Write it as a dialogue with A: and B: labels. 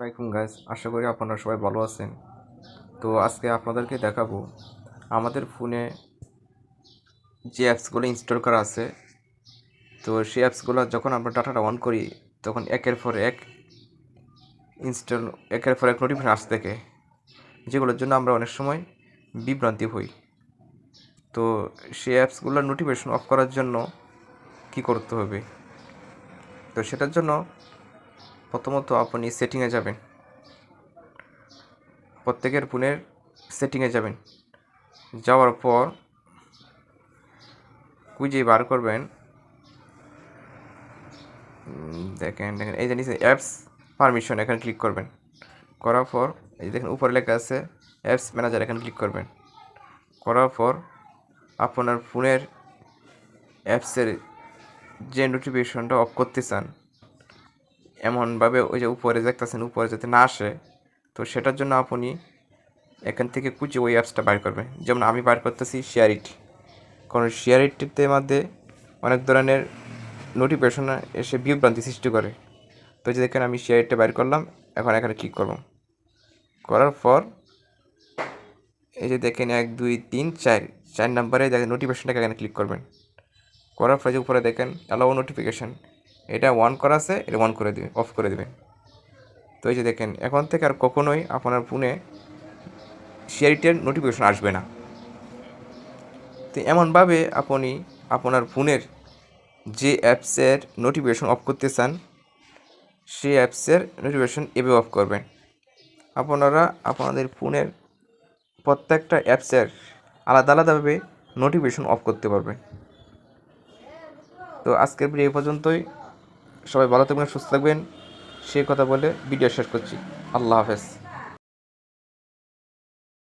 A: আসসালামাইকুম গাইস আশা করি আপনারা সবাই ভালো আছেন। তো আজকে আপনাদেরকে দেখাবো আমাদের ফোনে যে অ্যাপসগুলো ইনস্টল করা আছে। তো সেই অ্যাপসগুলো যখন আমরা ডাটাটা অন করি, তখন একের পর এক ইনস্টল একের পর এক নোটিফিকেশন আসতে থাকে, যেগুলোর জন্য আমরা অনেক সময় বিভ্রান্তি হই। তো সেই অ্যাপসগুলোর নোটিফিকেশন অফ করার জন্য কি করতে হবে? তো সেটার জন্য প্রথমত আপনি সেটিংয়ে যাবেন। প্রত্যেকের ফোনের সেটিংয়ে যাবেন। যাওয়ার পর খুঁজে বার করবেন। দেখেন দেখেন, এই জানিস অ্যাপস পারমিশন এখানে ক্লিক করবেন। করার পর, এই যে দেখেন, উপরে লেখা আছে অ্যাপস ম্যানেজার এখানে ক্লিক করবেন। করার পর আপনার ফোনের অ্যাপসের যে নোটিফিকেশনটা অফ করতে চান এমনভাবে ওই যে উপরে দেখতেছেন, উপরে যাতে না আসে, তো সেটার জন্য আপনি এখান থেকে কুচি ওই অ্যাপসটা বাইর করবেন। যেমন আমি বাইর করতেছি শেয়ার ইট কারণ শেয়ার ইটের মধ্যে অনেক ধরনের নোটিফিকেশন এসে বিভ্রান্তি সৃষ্টি করে। তো যে দেখেন আমি শেয়ার ইটটা বাইর করলাম, এখন এখানে ক্লিক করব। করার পর এই যে দেখেন এক, দুই, তিন, চার চার নাম্বারে দেখেন নোটিফিকেশনটাকে এখানে ক্লিক করবেন। করার পর যে উপরে দেখেন অ্যালাউ নোটিফিকেশান এটা অন করা আছে, এটা অন করে দেবে অফ করে দিবেন তো এই যে দেখেন, এখন থেকে আর কখনোই আপনার ফোনে শেয়ারিটের নোটিফিকেশন আসবে না। তো এমনভাবে আপনি আপনার ফোনের যে অ্যাপসের নোটিফিকেশন অফ করতে চান, সেই অ্যাপসের নোটিফিকেশন এভাবে অফ করবেন। আপনারা আপনাদের ফোনের প্রত্যেকটা অ্যাপসের আলাদা আলাদাভাবে নোটিফিকেশন অফ করতে পারবেন। তো আজকের ভিডিও এই পর্যন্তই। সবাই ভালো থাকবেন সুস্থ থাকবেন। সে কথা বলে ভিডিও শেষ করছি। আল্লাহ হাফেজ।